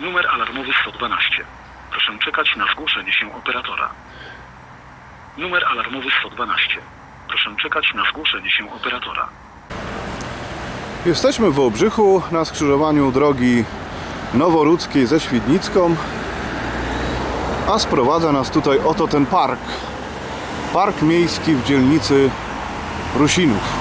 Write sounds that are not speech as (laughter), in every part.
Numer alarmowy 112. Proszę czekać na zgłoszenie się operatora. Numer alarmowy 112. Proszę czekać na zgłoszenie się operatora. Jesteśmy w Obrzychu na skrzyżowaniu drogi noworudzkiej ze Świdnicką, a sprowadza nas tutaj oto ten park. Park miejski w dzielnicy Rusinów.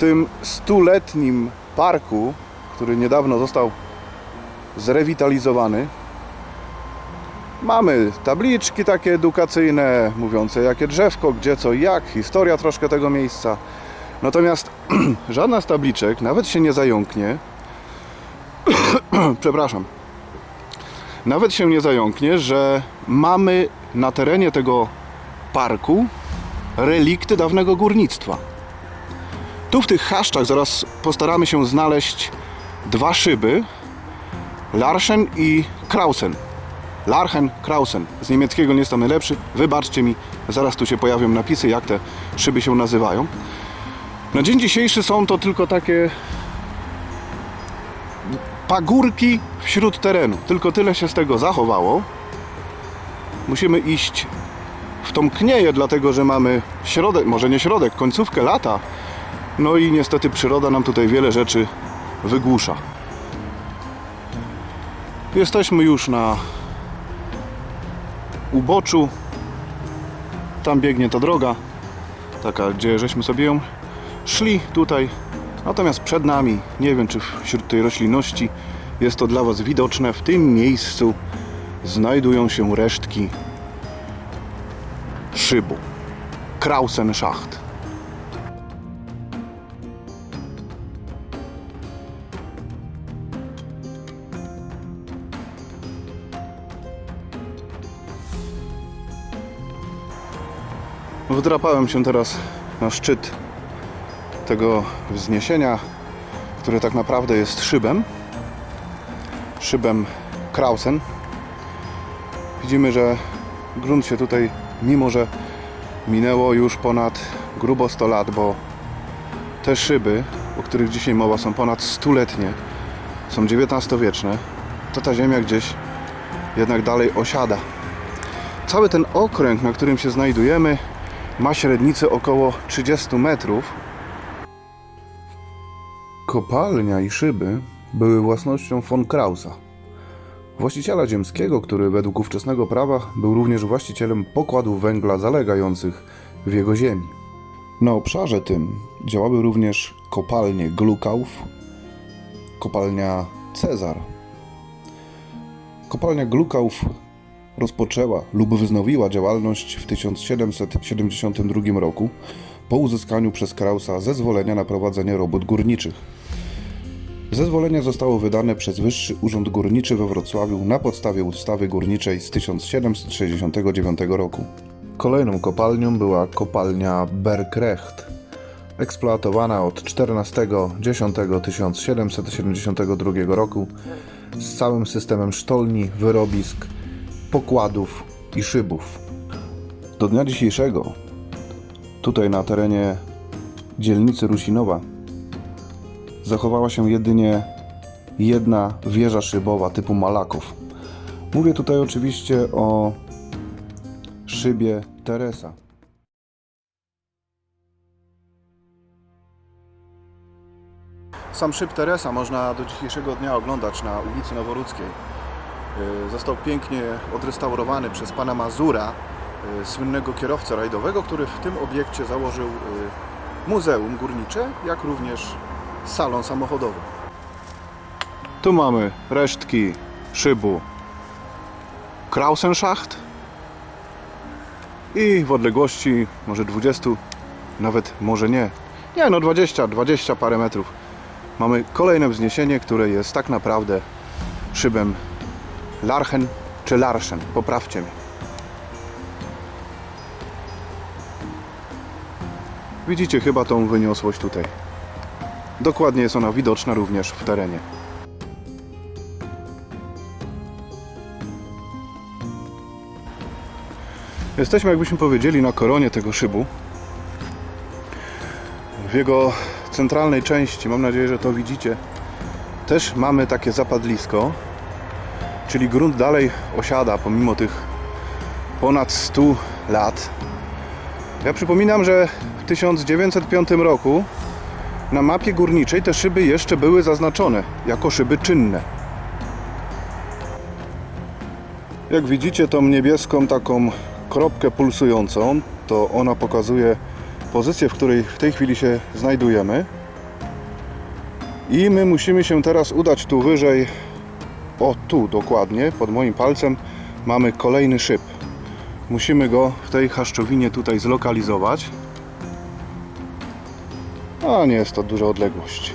Tym stuletnim parku, który niedawno został zrewitalizowany. Mamy tabliczki takie edukacyjne, mówiące jakie drzewko, gdzie co jak, historia troszkę tego miejsca. Natomiast (clears throat) żadna z tabliczek nawet się nie zająknie. (clears throat) Przepraszam. Nawet się nie zająknie, że mamy na terenie tego parku relikty dawnego górnictwa. Tu w tych chaszczach zaraz postaramy się znaleźć dwa szyby, Larsen i Krausen. Larchen, Krausen. Z niemieckiego nie jestem najlepszy. Wybaczcie mi, zaraz tu się pojawią napisy, jak te szyby się nazywają. Na dzień dzisiejszy są to tylko takie pagórki wśród terenu. Tylko tyle się z tego zachowało. Musimy iść w tą knieję, dlatego że mamy środek, może nie środek, końcówkę lata. No i niestety przyroda nam tutaj wiele rzeczy wygłusza. Jesteśmy już na uboczu. Tam biegnie ta droga, taka gdzie żeśmy sobie ją szli tutaj. Natomiast przed nami, nie wiem czy wśród tej roślinności jest to dla Was widoczne, w tym miejscu znajdują się resztki szybu. Krausen Schacht. Wdrapałem się teraz na szczyt tego wzniesienia, które tak naprawdę jest szybem. Szybem Krausen. Widzimy, że grunt się tutaj, mimo że minęło już ponad grubo 100 lat, bo te szyby, o których dzisiaj mowa, są ponad stuletnie, są XIX-wieczne, to ta ziemia gdzieś jednak dalej osiada. Cały ten okręg, na którym się znajdujemy, ma średnicę około 30 metrów. Kopalnia i szyby były własnością von Krausa, właściciela ziemskiego, który według ówczesnego prawa był również właścicielem pokładów węgla zalegających w jego ziemi. Na obszarze tym działały również kopalnie Glukauf, kopalnia Cezar. Kopalnia Glukauf rozpoczęła lub wznowiła działalność w 1772 roku po uzyskaniu przez Krausa zezwolenia na prowadzenie robót górniczych. Zezwolenie zostało wydane przez Wyższy Urząd Górniczy we Wrocławiu na podstawie ustawy górniczej z 1769 roku. Kolejną kopalnią była kopalnia Berkrecht, eksploatowana od 14.10.1772 roku z całym systemem sztolni, wyrobisk, pokładów i szybów. Do dnia dzisiejszego, tutaj na terenie dzielnicy Rusinowa, zachowała się jedynie jedna wieża szybowa typu Malaków. Mówię tutaj oczywiście o szybie Teresa. Sam szyb Teresa można do dzisiejszego dnia oglądać na ulicy Noworudzkiej. Y, Został pięknie odrestaurowany przez pana Mazura, y, słynnego kierowcę rajdowego, który w tym obiekcie założył y, muzeum górnicze, jak również salon samochodowy. Tu mamy resztki szybu Krausenschacht i w odległości może 20, nawet może nie, nie no 20, 20 parę metrów mamy kolejne wzniesienie, które jest tak naprawdę szybem Larchen czy Larschen, poprawcie mnie. Widzicie chyba tą wyniosłość tutaj. Dokładnie jest ona widoczna również w terenie. Jesteśmy, jakbyśmy powiedzieli, na koronie tego szybu. W jego centralnej części, mam nadzieję, że to widzicie, też mamy takie zapadlisko, czyli grunt dalej osiada pomimo tych ponad 100 lat. Ja przypominam, że w 1905 roku na mapie górniczej te szyby jeszcze były zaznaczone jako szyby czynne. Jak widzicie tą niebieską taką kropkę pulsującą, to ona pokazuje pozycję, w której w tej chwili się znajdujemy. I my musimy się teraz udać tu wyżej, o tu dokładnie, pod moim palcem mamy kolejny szyb. Musimy go w tej chaszczowinie tutaj zlokalizować. A nie jest to duża odległość.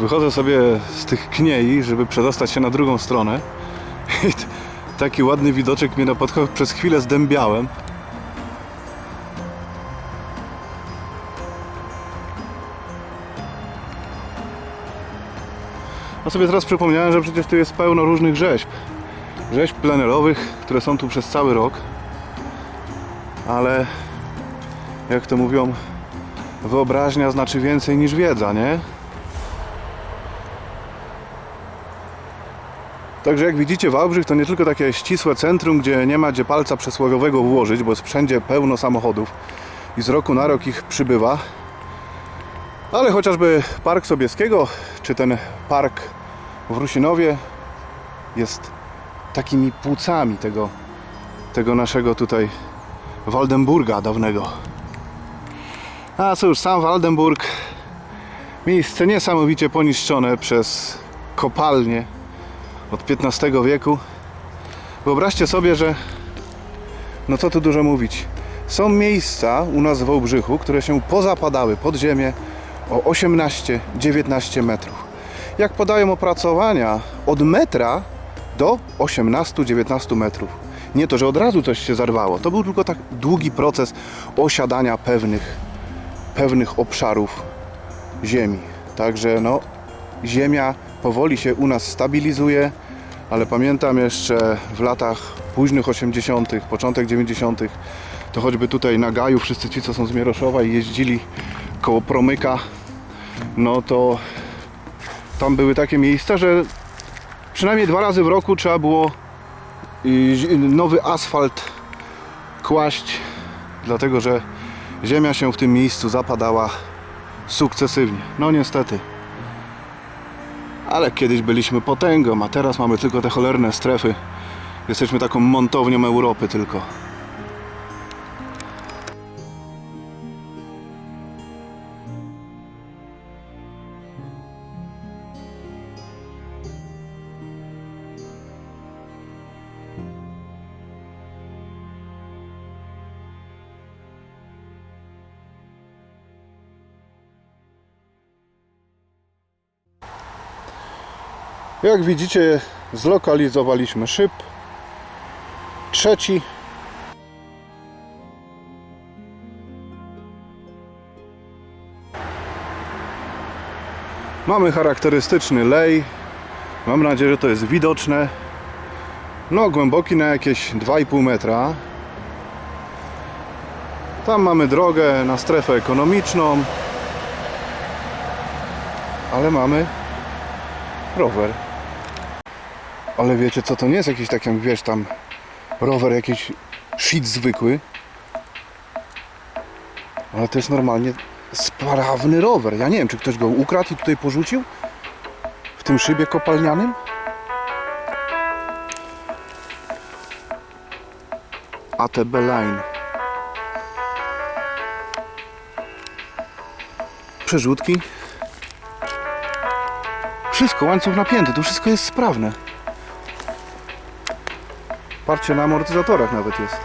Wychodzę sobie z tych kniei, żeby przedostać się na drugą stronę. (laughs) I taki ładny widoczek mnie napotkał. Przez chwilę zdębiałem. No sobie teraz przypomniałem, że przecież tu jest pełno różnych rzeźb. Rzeźb plenerowych, które są tu przez cały rok. Ale jak to mówią, wyobraźnia znaczy więcej niż wiedza, nie? Także jak widzicie Wałbrzych to nie tylko takie ścisłe centrum, gdzie nie ma gdzie palca przysłowiowego włożyć, bo jest wszędzie pełno samochodów i z roku na rok ich przybywa. Ale chociażby Park Sobieskiego, czy ten park w Rusinowie jest takimi płucami tego, tego naszego tutaj Waldenburga dawnego. A cóż, sam Waldenburg, miejsce niesamowicie poniszczone przez kopalnie od XV wieku. Wyobraźcie sobie, że no co tu dużo mówić. Są miejsca u nas w Wałbrzychu, które się pozapadały pod ziemię o 18-19 metrów. Jak podają opracowania, od metra do 18-19 metrów. Nie to, że od razu coś się zarwało. To był tylko tak długi proces osiadania pewnych, pewnych obszarów ziemi. Także no, ziemia powoli się u nas stabilizuje, ale pamiętam jeszcze w latach późnych 80., początek 90., to choćby tutaj na Gaju wszyscy ci, co są z Mieroszowa i jeździli koło Promyka, no to tam były takie miejsca, że przynajmniej dwa razy w roku trzeba było y, nowy asfalt kłaść, dlatego że ziemia się w tym miejscu zapadała sukcesywnie. No niestety. Ale kiedyś byliśmy potęgą, a teraz mamy tylko te cholerne strefy. Jesteśmy taką montownią Europy tylko. Jak widzicie, zlokalizowaliśmy szyb. Trzeci. Mamy charakterystyczny lej. Mam nadzieję, że to jest widoczne. No, głęboki na jakieś 2,5 metra. Tam mamy drogę na strefę ekonomiczną. Ale mamy rower. Ale wiecie co, to nie jest jakiś taki, wiesz, tam rower jakiś shit zwykły. Ale to jest normalnie sprawny rower. Ja nie wiem, czy ktoś go ukradł i tutaj porzucił? W tym szybie kopalnianym? ATB Line. Przerzutki. Wszystko, łańcuch napięty, tu wszystko jest sprawne. Parcie na amortyzatorach nawet jest.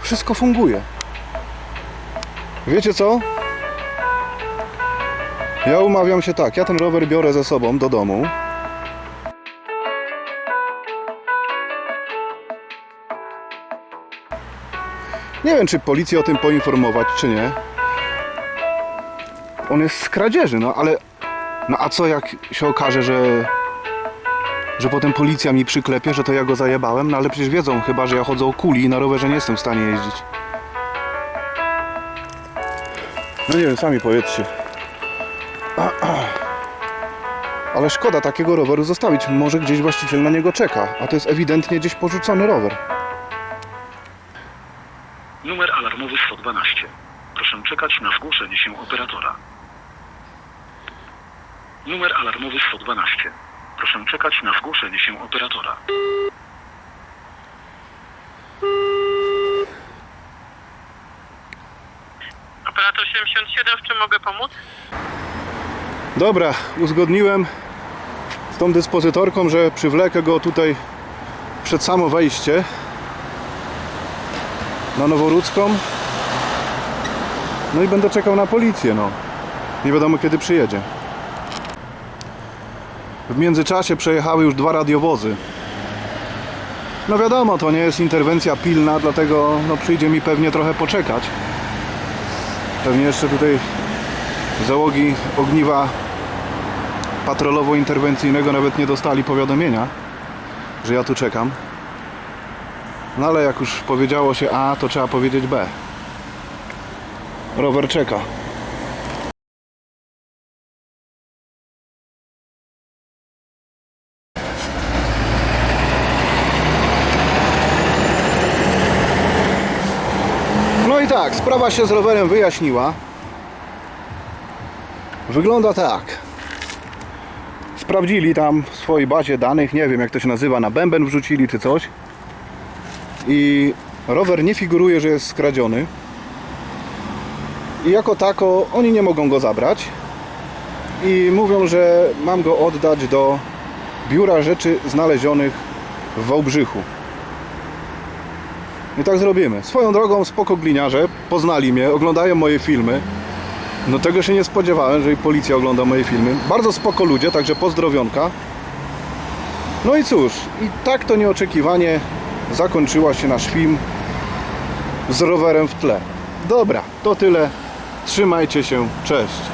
Wszystko funguje. Wiecie co? Ja umawiam się tak, ja ten rower biorę ze sobą do domu. Nie wiem, czy policję o tym poinformować, czy nie. On jest z kradzieży, no ale no a co jak się okaże, że że potem policja mi przyklepie, że to ja go zajebałem, no ale przecież wiedzą chyba, że ja chodzę o kuli i na rowerze nie jestem w stanie jeździć. No nie wiem, sami powiedzcie. (clears throat) Ale szkoda takiego roweru zostawić. Może gdzieś właściciel na niego czeka, a to jest ewidentnie gdzieś porzucony rower. Numer alarmowy 112. Proszę czekać na zgłoszenie się operatora. Numer alarmowy 112. Proszę czekać na zgłoszenie się operatora. Operator 77, w czym mogę pomóc? Dobra, uzgodniłem z tą dyspozytorką, że przywlekę go tutaj przed samo wejście na Noworudzką. No i będę czekał na policję, no. Nie wiadomo kiedy przyjedzie. W międzyczasie przejechały już dwa radiowozy. No wiadomo, to nie jest interwencja pilna, dlatego no, przyjdzie mi pewnie trochę poczekać. Pewnie jeszcze tutaj załogi ogniwa patrolowo-interwencyjnego nawet nie dostali powiadomienia, że ja tu czekam. No ale jak już powiedziało się A, to trzeba powiedzieć B. Rower czeka. No i sprawa się z rowerem wyjaśniła. Wygląda tak. Sprawdzili tam w swojej bazie danych, nie wiem jak to się nazywa, na bęben wrzucili czy coś. I rower nie figuruje, że jest skradziony. I jako tako oni nie mogą go zabrać. I mówią, że mam go oddać do biura rzeczy znalezionych w Wałbrzychu. I tak zrobimy. Swoją drogą spoko gliniarze, poznali mnie, oglądają moje filmy. No tego się nie spodziewałem, że i policja ogląda moje filmy. Bardzo spoko ludzie, także pozdrowionka. No i cóż, i tak to nieoczekiwanie zakończyła się nasz film z rowerem w tle. Dobra, to tyle. Trzymajcie się, cześć.